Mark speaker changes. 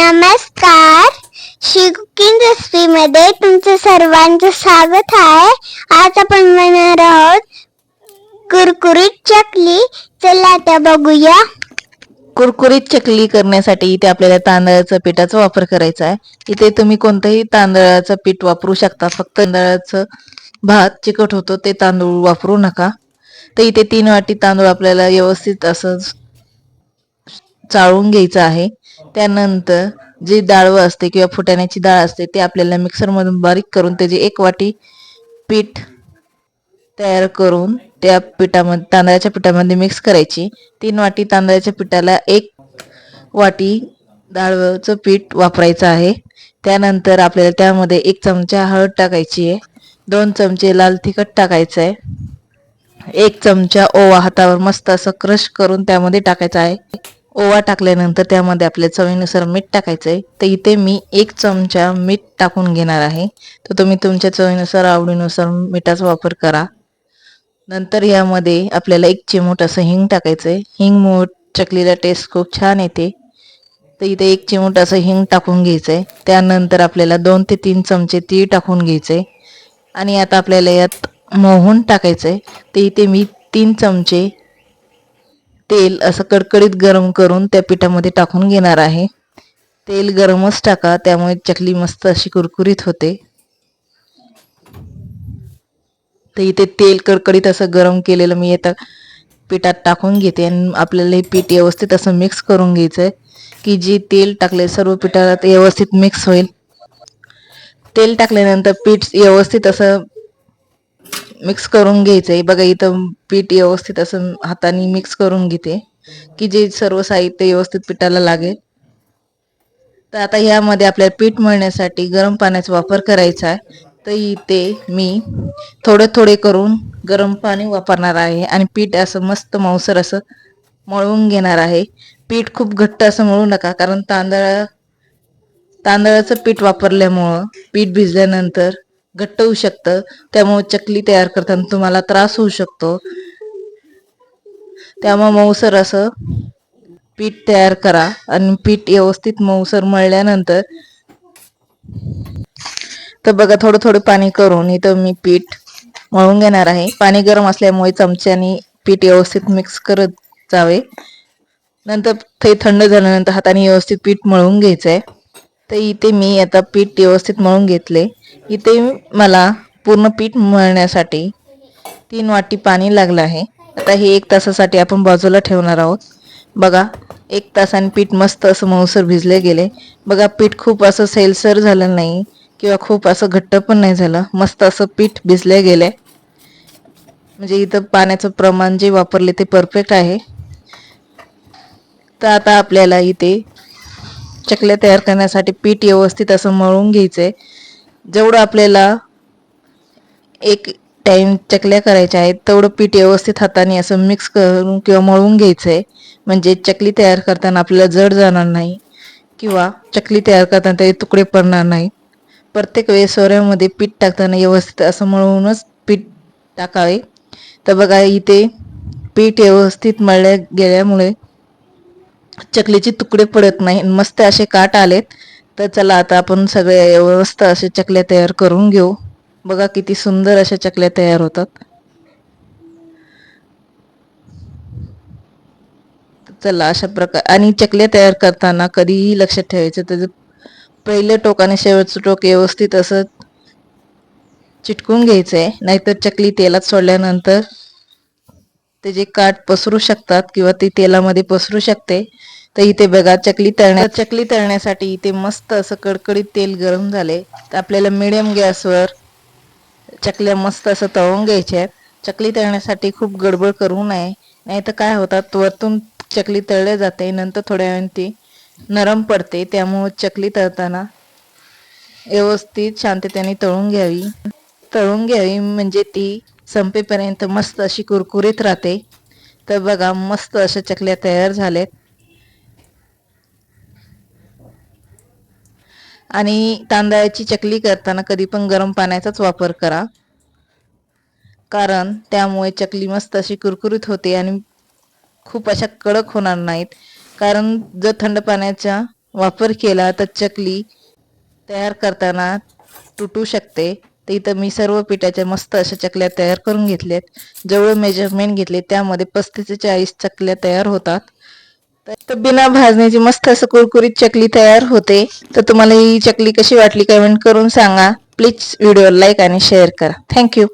Speaker 1: नमस्कार. Shri cooking recipe मध्ये तुमचं सर्वांचं स्वागत आहे. आज आपण बनवणार आहोत कुरकुरीत चकली. चला आता बघूया.
Speaker 2: कुरकुरीत चकली करण्यासाठी इथे आपल्याला तांदळाच्या पिठाचा वापर करायचा आहे. इथे तुम्ही कोणतंही तांदळाचं पीठ वापरू शकता. फक्त तांदळाचं भात चिकट होतो ते तांदूळ वापरू नका. तर इथे तीन वाटी तांदूळ आपल्याला व्यवस्थित असं चाळून घ्यायचं आहे. त्यानंतर जी डाळ असते किंवा फुटाण्याची डाळ असते ते आपल्याला मिक्सरमधून बारीक करून त्याची एक वाटी पीठ तयार करून त्या पिठामध्ये तांदळाच्या पिठामध्ये मिक्स करायची. तीन वाटी तांदळाच्या पिठाला एक वाटी डाळचं पीठ वापरायचं आहे. त्यानंतर आपल्याला त्यामध्ये एक चमचा हळद टाकायची आहे. दोन चमचे लाल तिखट टाकायचं आहे. एक चमचा ओवा हातावर मस्त असं क्रश करून त्यामध्ये टाकायचा आहे. ओवा टाकल्यानंतर त्यामध्ये आपल्या चवीनुसार मीठ टाकायचं आहे तर इथे मी एक चमचा मीठ टाकून घेणार आहे. तर तुम्ही तुमच्या चवीनुसार आवडीनुसार मिठाचा वापर करा. नंतर यामध्ये आपल्याला एक चिमूट असं हिंग टाकायचं आहे हिंग मूठ चकलीला टेस्ट खूप छान येते. तर इथे एक चिमूट असं हिंग टाकून घ्यायचं आहे त्यानंतर आपल्याला दोन ते तीन चमचे तीळ टाकून घ्यायचे आहे आणि आता आपल्याला यात मोहून टाकायचं आहे तर इथे मी तीन चमचे तेल असं कडकडीत गरम करून त्या पिठामध्ये टाकून घेणार आहे. तेल गरमच टाका त्यामुळे चकली मस्त अशी कुरकुरीत होते. तर इथे तेल कडकडीत असं गरम केलेलं मी आता पिठात टाकून घेते आणि आपल्याला हे पीठ व्यवस्थित असं मिक्स करून घ्यायचं आहे की जे तेल टाकले सर्व पिठात व्यवस्थित मिक्स होईल. तेल टाकल्यानंतर पीठ व्यवस्थित असं मिक्स करून घ्यायचं आहे बघा इथं पीठ व्यवस्थित असं हाताने मिक्स करून घेते. की जे सर्व साहित्य व्यवस्थित पिठाला लागेल. तर आता ह्यामध्ये आपल्याला पीठ मळण्यासाठी गरम पाण्याचा वापर करायचा आहे. तर इथे मी थोडे थोडे करून गरम पाणी वापरणार आहे आणि पीठ असं मस्त मऊसर असं मळून घेणार आहे. पीठ खूप घट्ट असं मळू नका कारण तांदळा तांदळाचं पीठ वापरल्यामुळं पीठ भिजल्यानंतर घट्ट होऊ शकतं. त्यामुळे चकली तयार करताना तुम्हाला त्रास होऊ शकतो. त्यामुळे मऊसर असं पीठ तयार करा आणि पीठ व्यवस्थित मऊसर मळल्यानंतर तर बघा थोडं थोडं पाणी करून इथं मी पीठ मळून घेणार आहे. पाणी गरम असल्यामुळे चमच्याने पीठ व्यवस्थित मिक्स करत जावे. नंतर ते थंड झाल्यानंतर हाताने व्यवस्थित पीठ मळून घ्यायचं आहे तर इथे मी आता पीठ व्यवस्थित मळून घेतले. इथे मला पूर्ण पीठ मळण्यासाठी तीन वाटी पाणी लागलं आहे. आता हे एक तासासाठी आपण बाजूला ठेवणार आहोत. बघा एक तासाने पीठ मस्त असं मऊसर भिजले गेले. बघा पीठ खूप असं सैलसर झालं नाही किंवा खूप असं घट्ट पण नाही झालं. मस्त असं पीठ भिजले गेले. म्हणजे इथं पाण्याचं प्रमाण जे वापरले ते परफेक्ट आहे. तर आता आपल्याला इथे चकल्या तयार करण्यासाठी पीठ व्यवस्थित असं मळून घ्यायचं आहे जेवढं आपल्याला एक टाइम चकल्या करायच्या आहेत तेवढं पीठ व्यवस्थित हाताने असं मिक्स करून किंवा मळून आहे म्हणजे चकली तयार करताना आपल्याला जड जाणार नाही किंवा चकली तयार करताना ते तुकडे पडणार नाही. प्रत्येक वेळेस सोऱ्यामध्ये पीठ टाकताना व्यवस्थित असं मळूनच पीठ टाकावे. तर बघा इथे पीठ व्यवस्थित मळल्या गेल्यामुळे चकलीचे तुकडे पडत नाही. मस्त असे काट आलेत. तर चला आता आपण सगळे व्यवस्थित असे चकल्या तयार करून घेऊ. बघा किती सुंदर अशा चकल्या तयार होतात. चला अशा प्रकार आणि चकल्या तयार करताना कधीही लक्षात ठेवायचं त्याचं पहिलं टोक आणि शेवटचं टोक व्यवस्थित असं चिटकून घ्यायचं आहे नाहीतर चकली तेलात सोडल्यानंतर त्याचे काठ पसरू शकतात किंवा ती तेलामध्ये पसरू शकते तर इथे बघा चकली तळण्या चकली तळण्यासाठी इथे मस्त असं कडकडीत तेल गरम झाले. तर आपल्याला मिडियम गॅसवर चकल्या मस्त असं तळून घ्यायच्या चकली तळण्यासाठी खूप गडबड करू नये. नाही तर काय होतात वरतून चकली तळले जाते नंतर थोड्या वेळाने ती नरम पडते. त्यामुळे चकली तळताना व्यवस्थित शांततेने तळून घ्यावी. तळून घ्यावी म्हणजे ती संपेपर्यंत मस्त अशी कुरकुरीत राहते. तर बघा मस्त अशा चकल्या तयार झाल्यात. आणि तांदळाची चकली करताना कधी पण गरम पाण्याचाच वापर करा. कारण त्यामुळे चकली मस्त अशी कुरकुरीत होते आणि खूप अशा कडक होणार नाहीत. कारण जर थंड पाण्याचा वापर केला तर चकली तयार करताना तुटू शकते. तर इथं मी सर्व पिठाच्या मस्त अशा चकल्या तयार करून घेतल्यात. जेवढं मेजरमेंट घेतले त्यामध्ये पस्तीस ते चाळीस चकल्या तयार होतात. तर बिना भाजण्याची मस्त असं कुरकुरीत चकली तयार होते. तर तुम्हाला ही चकली कशी वाटली कमेंट करून सांगा. प्लीज व्हिडिओ लाईक आणि शेअर करा. Thank you